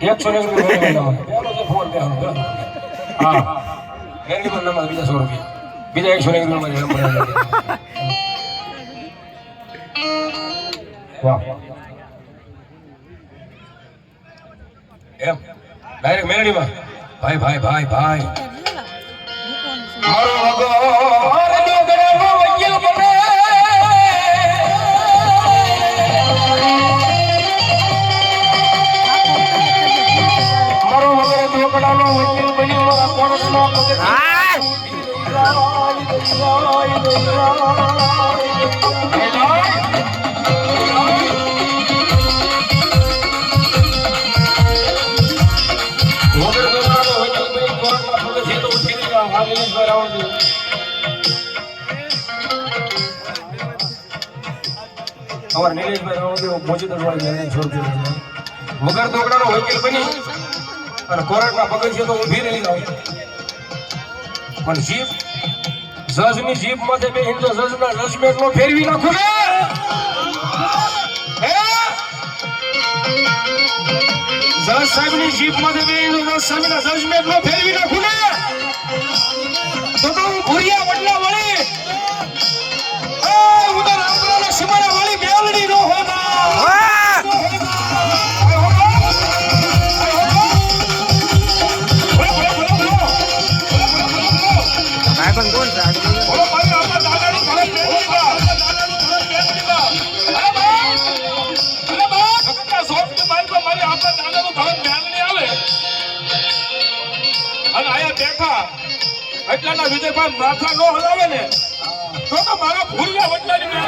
એકસો એક રૂપિયા બીજા સો રૂપિયા. બીજા એકસો એક રૂપિયા એમ. ડાયરેક્ટ મેલડીમાં. ભાઈ ભાઈ ભાઈ ભાઈ. અમારા નિલેશભાઈ રાવળજી મોજીદર વાળી લઈને છોડ દીધો. વગર ઢોકળાનો વકીલ બની અને કોર્ટમાં પગથિયું તો ઊભી રહી જાય. પણ જીભ, જજની જીભમાંથી બે હિન્દુ જજના જજમેન્ટ નો ફેરવી નાખો ને? જજ સાહેબની જીભમાંથી બે હિન્દુ જજ સાહેબના જજમેન્ટ નો ફેરવી નાખું ને અને આયા બેઠા એટલાના વિજયભાઈ માથા ન હલાવે ને તો તો મારા ભૂરિયા વડલાની.